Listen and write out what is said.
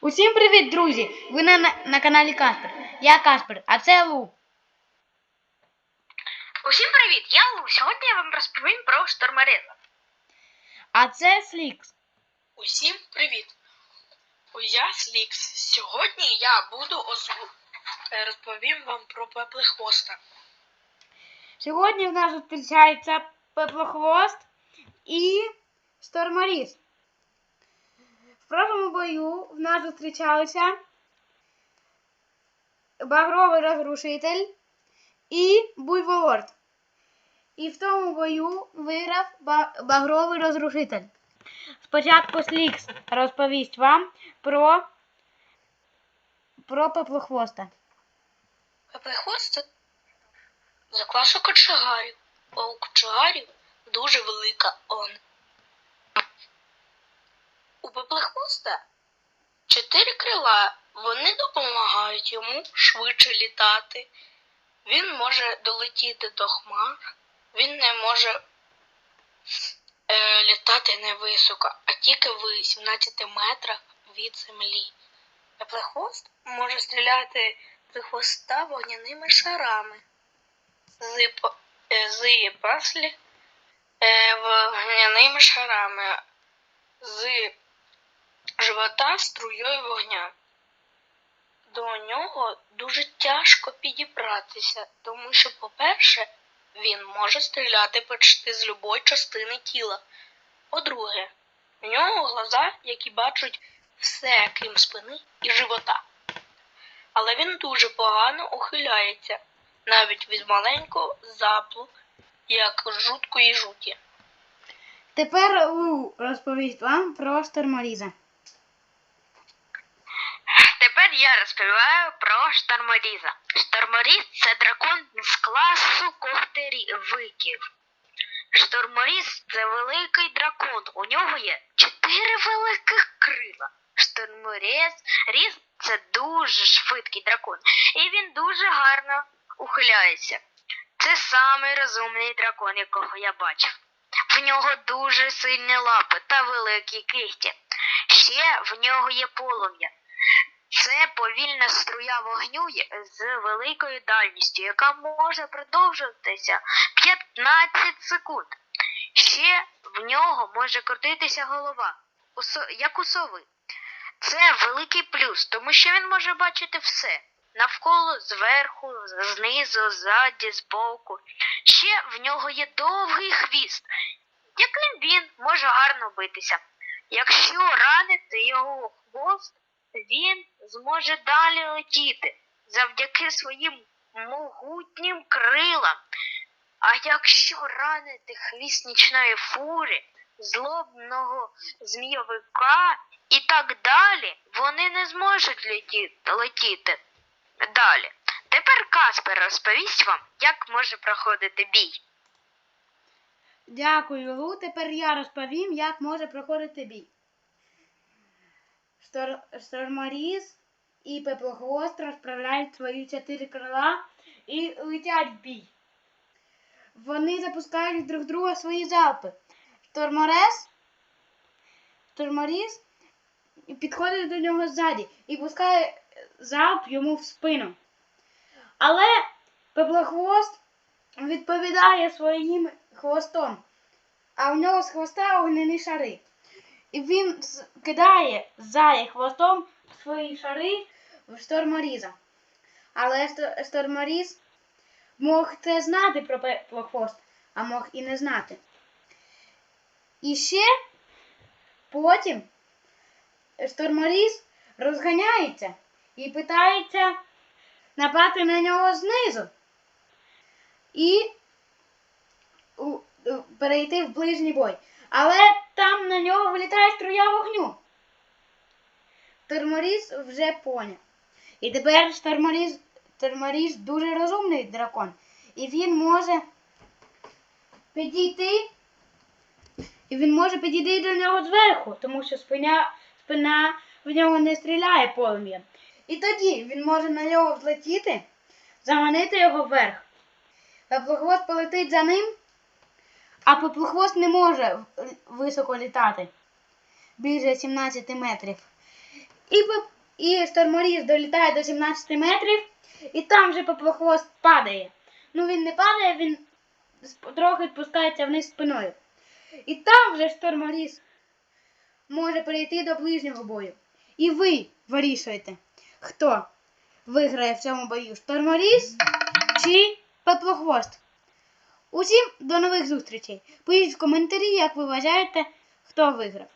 Усім привіт, друзі! Ви на, на, на каналі Каспер. Я Каспер, а це Лу. Усім привіт! Я Лу. Сьогодні я вам розповім про штормореза. А це Слікс. Усім привіт! Я Слікс. Сьогодні я буду озву... е, розповім вам про пеплехвоста. Сьогодні в нас зустрічається Пеплохвост і Сторморіз. В прошлому бою в нас зустрічалися Багровий розрушитель і Буйволорд. І в тому бою виграв Багровий розрушитель. Спочатку Слікс розповість вам про, про Пеплохвоста. Пеплехвост це за класу кочегарів. А у кочегарів дуже велика он. У пеплехвоста чотири крила. Вони допомагають йому швидше літати. Він може долетіти до хмар. Він не може е, літати невисоко, а тільки в 17 метрах від землі. Пеплехвост може стріляти з хвоста вогняними шарами. З, е, паслі е, вогняними шарами. З живота струєю вогня. До нього дуже тяжко підібратися, тому що, по-перше, він може стріляти почти з любої частини тіла. По-друге, у нього глаза, які бачать все, крім спини і живота. Але він дуже погано ухиляється, навіть від маленького заплу, як жуткої жуті. Тепер Лу розповість вам про Сторморіза. Я розповідаю про шторморіза. Шторморіз це дракон з класу когтерівиків. Шторморіз це великий дракон. У нього є чотири великих крила. Шторморіз різ це дуже швидкий дракон. І він дуже гарно ухиляється. Це самий розумний дракон, якого я бачив. В нього дуже сильні лапи та великі кихті. Ще в нього є полум'я. Це повільна струя вогню з великою дальністю, яка може продовжуватися 15 секунд. Ще в нього може крутитися голова, як у сови. Це великий плюс, тому що він може бачити все. Навколо, зверху, знизу, ззаді, збоку. Ще в нього є довгий хвіст, яким він може гарно битися. Якщо ранити його хвост, він зможе далі летіти завдяки своїм могутнім крилам. А якщо ранити хвіст нічної фури, злобного змійовика і так далі, вони не зможуть леті- летіти далі. Тепер Каспер розповість вам, як може проходити бій. Дякую, Лу. Тепер я розповім, як може проходити бій. Штор... Шторморіз і Пеплохвост розправляють свої чотири крила і летять в бій. Вони запускають друг друга свої залпи. Шторморез, Шторморіз підходить до нього ззаді і пускає залп йому в спину. Але Пеплохвост відповідає своїм хвостом, а в нього з хвоста вогнені шари. І він кидає ззаді хвостом свої шари в шторморіза. Але шторморіз мог це знати про Пеплохвост, а мог і не знати. І ще потім шторморіз розганяється і питається напати на нього знизу і перейти в ближній бой. Але там на нього вилітає струя вогню. Торморіз вже поняв. І тепер Торморіз, Торморіз дуже розумний дракон. І він може підійти. І він може підійти до нього зверху, тому що спина, спина в нього не стріляє полум'ям. І тоді він може на нього влетіти, заманити його вверх. Пеплохвост полетить за ним, а пеплохвост не може високо літати більше 17 метрів. І, і Шторморіз долітає до 17 метрів, і там вже Пеплохвост падає. Ну він не падає, він трохи спускається вниз спиною. І там вже Шторморіз може перейти до ближнього бою. І ви вирішуєте, хто виграє в цьому бою Шторморіз чи Пеплохвост. Усім до нових зустрічей. Пишіть в коментарі, як ви вважаєте, хто виграв.